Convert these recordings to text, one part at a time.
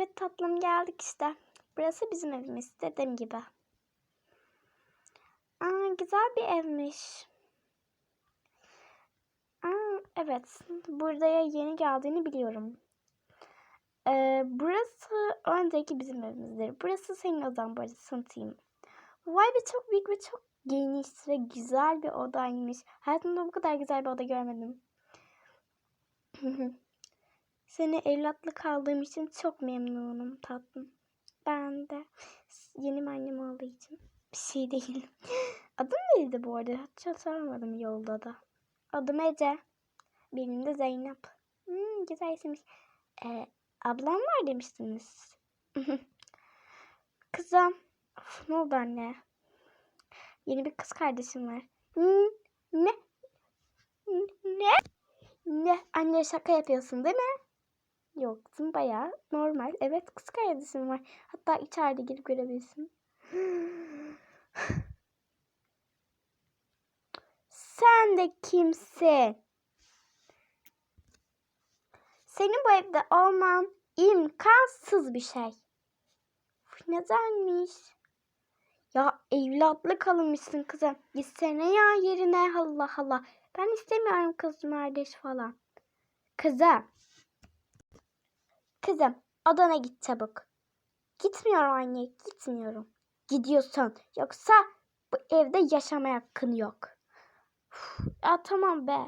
Evet tatlım geldik işte. Burası bizim evimiz dediğim gibi. Aa, güzel bir evmiş. Aa, evet. Buraya yeni geldiğini biliyorum. Ee, burası öndeki bizim evimizdir. Burası senin odan arada tanıtayım. Vay be çok büyük ve çok geniş ve güzel bir odaymış. Hayatımda bu kadar güzel bir oda görmedim. Seni evlatlık aldığım için çok memnunum tatlım. Ben de yeni annem olduğu için bir şey değil. Adım neydi bu arada? Hiç sormadım yolda da. Adım Ece. Benim de Zeynep. Hmm, güzel isimmiş. Ee, ablam var demiştiniz. Kızım. Of, ne oldu anne? Yeni bir kız kardeşim var. Hmm, ne? Ne? Ne? Anne şaka yapıyorsun değil mi? Yok kızım bayağı normal. Evet kız kardeşim var. Hatta içeride girip görebilirsin. Sen de kimsin? Senin bu evde olman imkansız bir şey. Uf, nedenmiş? Ya evlatlık alınmışsın kızım. Gitsene ya yerine Allah Allah. Ben istemiyorum kız kardeş falan. Kızım. Kızım odana git çabuk. Gitmiyorum anne gitmiyorum. Gidiyorsun. Yoksa bu evde yaşamaya hakkın yok. Uf, ya tamam be.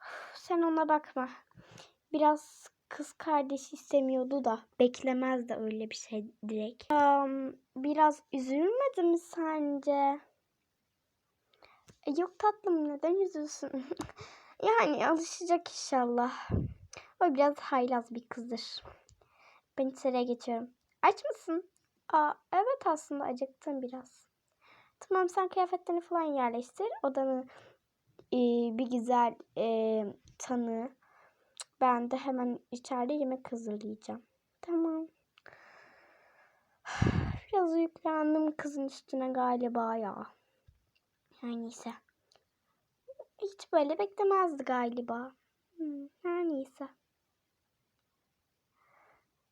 Uf, sen ona bakma. Biraz kız kardeşi istemiyordu da beklemez de öyle bir şey direkt. Um, biraz üzülmedi mi sence? E, yok tatlım neden üzülsün? yani alışacak inşallah. O biraz haylaz bir kızdır. Ben içeriye geçiyorum. Aç mısın? Aa, evet aslında acıktım biraz. Tamam sen kıyafetlerini falan yerleştir. Odanı e, bir güzel e, tanı. Ben de hemen içeride yemek hazırlayacağım. Tamam. Biraz yüklendim kızın üstüne galiba ya. Her neyse. Hiç böyle beklemezdi galiba. Hmm, her neyse.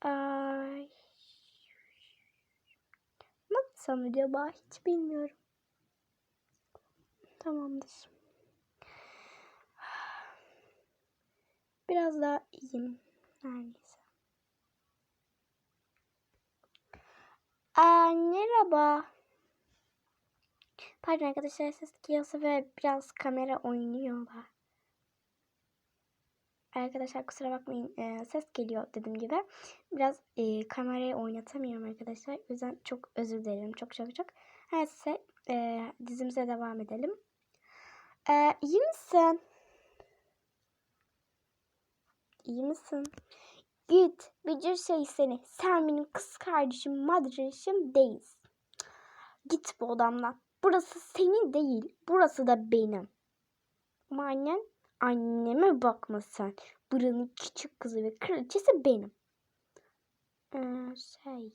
Ay. Ne yapsam acaba hiç bilmiyorum. Tamamdır. Biraz daha iyiyim. Her neyse. Aa, merhaba. Pardon arkadaşlar ses geliyorsa ve biraz kamera oynuyorlar. Arkadaşlar kusura bakmayın e, ses geliyor dediğim gibi. Biraz e, kamerayı oynatamıyorum arkadaşlar. O yüzden çok özür dilerim. Çok çok çok. Neyse e, dizimize devam edelim. E, iyi misin? İyi misin? Git. Bücür şey seni. Sen benim kız kardeşim, madreşim değilsin. Git bu odamdan. Burası senin değil. Burası da benim. Ama annen anneme bakma sen. Buranın küçük kızı ve kraliçesi benim. Ee, şey.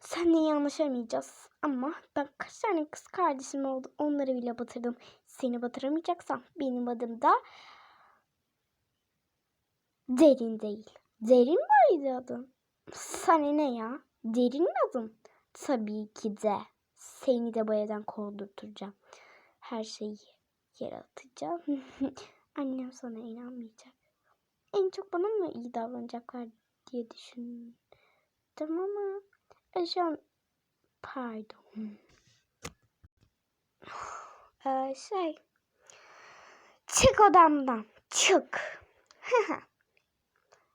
Seninle iyi anlaşamayacağız. Ama ben kaç tane kız kardeşim oldu. Onları bile batırdım. Seni batıramayacaksam benim adım da Derin değil. Derin miydi adın? Sana ne ya? Derin mi adın? Tabii ki de. Seni de bu evden kovdurtacağım. Her şeyi yere atacağım. Annem sana inanmayacak. En çok bana mı iyi davranacaklar diye düşündüm ama e, şu an pardon. Ee, şey çık odamdan çık.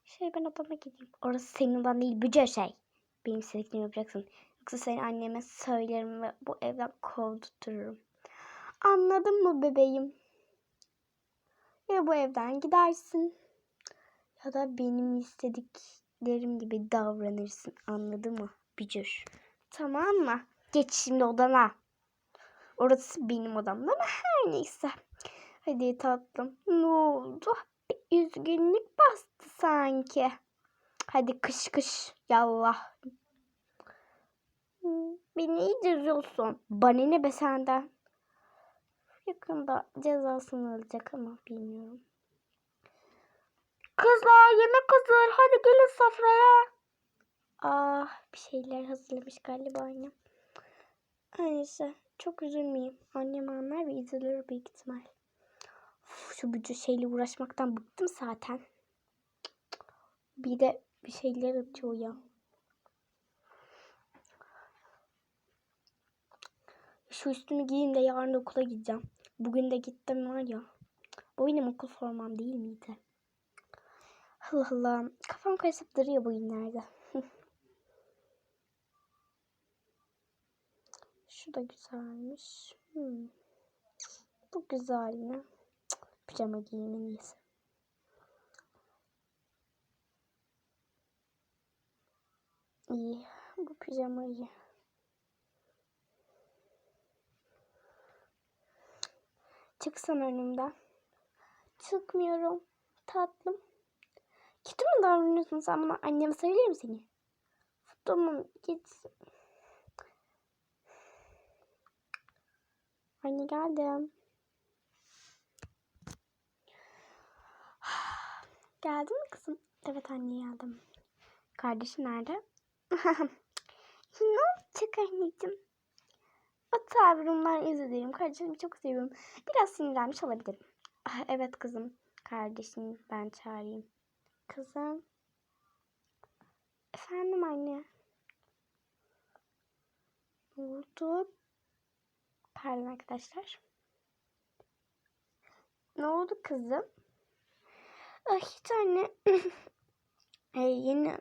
şey ben odama gideyim. Orası senin odan değil büce şey. Benim istediklerimi yapacaksın. Yoksa seni anneme söylerim ve bu evden kovdurturum. Anladın mı bebeğim? Ya bu evden gidersin ya da benim istediklerim gibi davranırsın. Anladın mı? Bücür. Tamam mı? Geç şimdi odana. Orası benim odam ama her neyse. Hadi tatlım. Ne oldu? Bir üzgünlük bastı sanki. Hadi kış kış. Yallah. Beni iyice üzüyorsun. Bana ne be senden? Yakında cezasını alacak ama bilmiyorum. Kızlar yemek hazır. Hadi gelin sofraya. Ah bir şeyler hazırlamış galiba annem. Neyse çok üzülmeyeyim. Annem anlar ve üzülür büyük ihtimal. Uf, şu bücü şeyle uğraşmaktan bıktım zaten. Bir de bir şeyler atıyor ya. Şu üstümü giyeyim de yarın okula gideceğim. Bugün de gittim var ya. Bu benim okul formam değil miydi? Allah Allah. Kafam karışıp duruyor bu günlerde. Şu da güzelmiş. Hmm. Bu güzel mi? Pijama iyisi. İyi. Bu pijama iyi. Çıksan önümden. Çıkmıyorum. Tatlım. Kötü mü davranıyorsun sen bana? Anneme söyleyeyim seni. Tamam git. Anne geldim. Geldin mi kızım? Evet anne geldim. Kardeşin nerede? ne olacak anneciğim? O tavrımdan dilerim. Kardeşimi çok seviyorum. Biraz sinirlenmiş olabilirim. Ah, evet kızım. Kardeşim ben çağırayım. Kızım. Efendim anne. Ne oldu? Pardon arkadaşlar. Ne oldu kızım? Ah hiç anne. e, yeni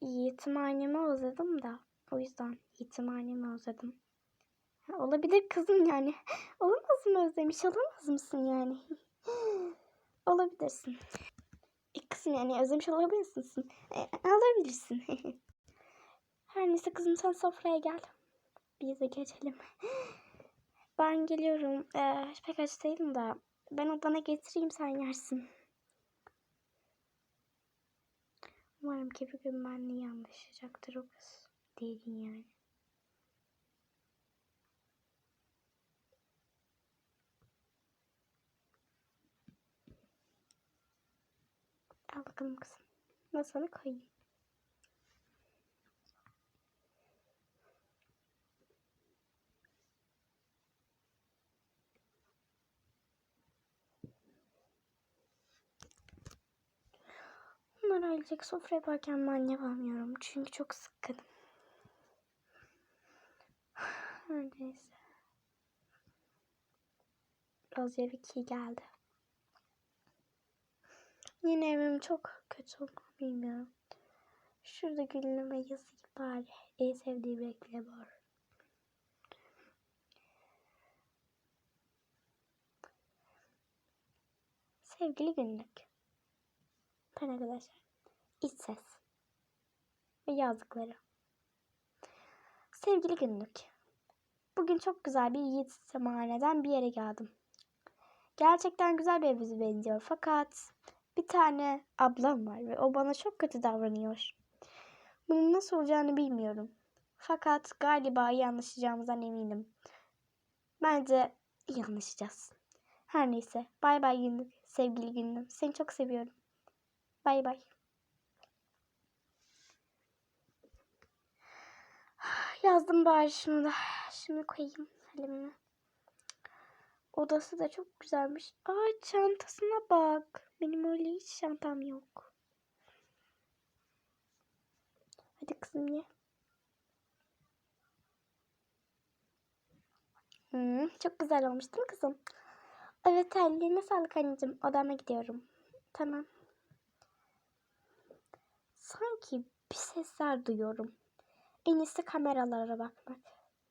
yetimhanemi özledim da. O yüzden yetimhanemi özledim. Ha, olabilir kızım yani. Olamaz mı özlemiş? Olamaz mısın yani? Olabilirsin. E, kızım yani özlemiş olabilirsin. E, alabilirsin. Her neyse kızım sen sofraya gel. Biz de geçelim. Ben geliyorum. Ee, pek aç değilim da. Ben odana getireyim sen yersin. Umarım ki bir gün benimle iyi anlaşacaktır o kız. Derin yani. Al bakalım kızım. Masanı koyayım. Bunlar ailecek sofra yaparken ben yapamıyorum. Çünkü çok sıkkınım. Neyse. Rozier 2 geldi. Yine evim çok kötü oldu bilmiyorum. Şurada gülüme yazayım bari. En sevdiğim renkle var. Sevgili günlük. Ben arkadaşlar. İç ses. Ve yazdıkları. Sevgili günlük. Bugün çok güzel bir yiğit semaneden bir yere geldim. Gerçekten güzel bir evimize benziyor. Fakat bir tane ablam var ve o bana çok kötü davranıyor. Bunun nasıl olacağını bilmiyorum. Fakat galiba iyi anlaşacağımızdan eminim. Bence iyi anlaşacağız. Her neyse. Bay bay günlük. Sevgili günlüm. Seni çok seviyorum. Bay bay. Yazdım bari şunu da. Şimdi koyayım kalemimi. Odası da çok güzelmiş. Ay çantasına bak. Benim öyle hiç çantam yok. Hadi kızım ye. Hmm, çok güzel olmuş değil mi kızım? Evet ellerine sağlık anneciğim. Odama gidiyorum. Tamam. Sanki bir sesler duyuyorum. En iyisi kameralara bakmak.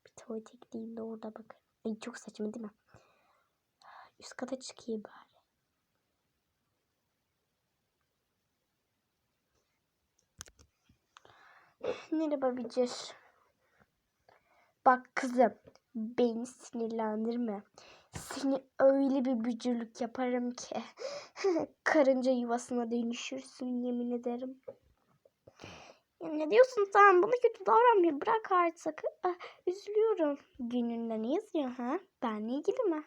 Bir tuvalete gideyim de orada bakın. Ay çok saçma değil mi? Üst kata çıkayım bari. Merhaba Bicir. Bak kızım beni sinirlendirme. Seni öyle bir bücürlük yaparım ki karınca yuvasına dönüşürsün yemin ederim. Ya ne diyorsun sen? Bana kötü davranmıyor. Bırak artık. Ah, üzülüyorum. Gününde ne yazıyor ha? Benle ilgili mi?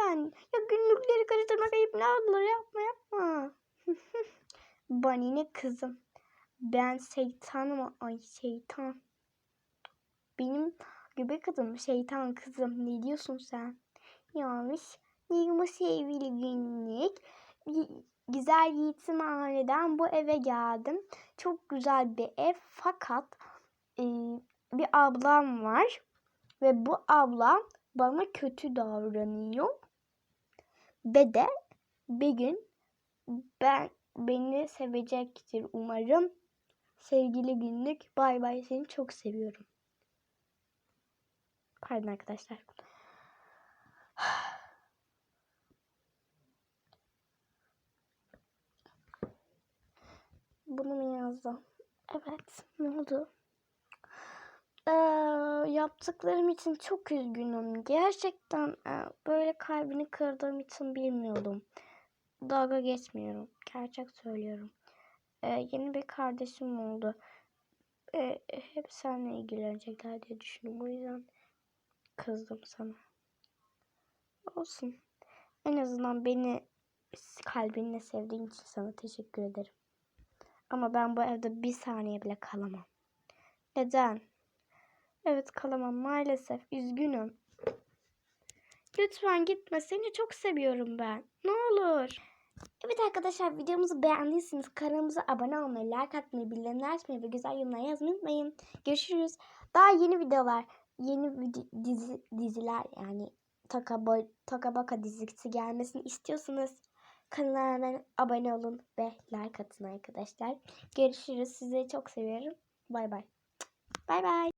Ben ya günlükleri karıştırmak ayıp ne olur yapma yapma. Banine kızım. Ben şeytanım. Ay şeytan. Benim göbek kızım şeytan kızım. Ne diyorsun sen? Yanlış. 20 sevgili günlük. Güzel yetimhaneden bu eve geldim. Çok güzel bir ev fakat e, bir ablam var ve bu ablam bana kötü davranıyor. Ve de bir gün ben beni sevecektir umarım. Sevgili günlük bay bay seni çok seviyorum. Pardon arkadaşlar. Bunu mu yazdım? Evet. Ne oldu? Ee, yaptıklarım için çok üzgünüm. Gerçekten e, böyle kalbini kırdığım için bilmiyordum. Dalga geçmiyorum. Gerçek söylüyorum. Ee, yeni bir kardeşim oldu. Ee, hep seninle ilgilenecekler diye düşündüm. O yüzden kızdım sana. Olsun. En azından beni kalbinle sevdiğin için sana teşekkür ederim. Ama ben bu evde bir saniye bile kalamam. Neden? Evet kalamam maalesef. Üzgünüm. Lütfen gitme. Seni çok seviyorum ben. Ne olur. Evet arkadaşlar videomuzu beğendiyseniz kanalımıza abone olmayı, like atmayı, bildirimleri açmayı ve güzel yorumlar yazmayı unutmayın. Görüşürüz. Daha yeni videolar, yeni dizi, diziler yani Takaba, Takabaka dizisi gelmesini istiyorsanız kanala hemen abone olun ve like atın arkadaşlar. Görüşürüz. Sizi çok seviyorum. Bay bay. Bay bay.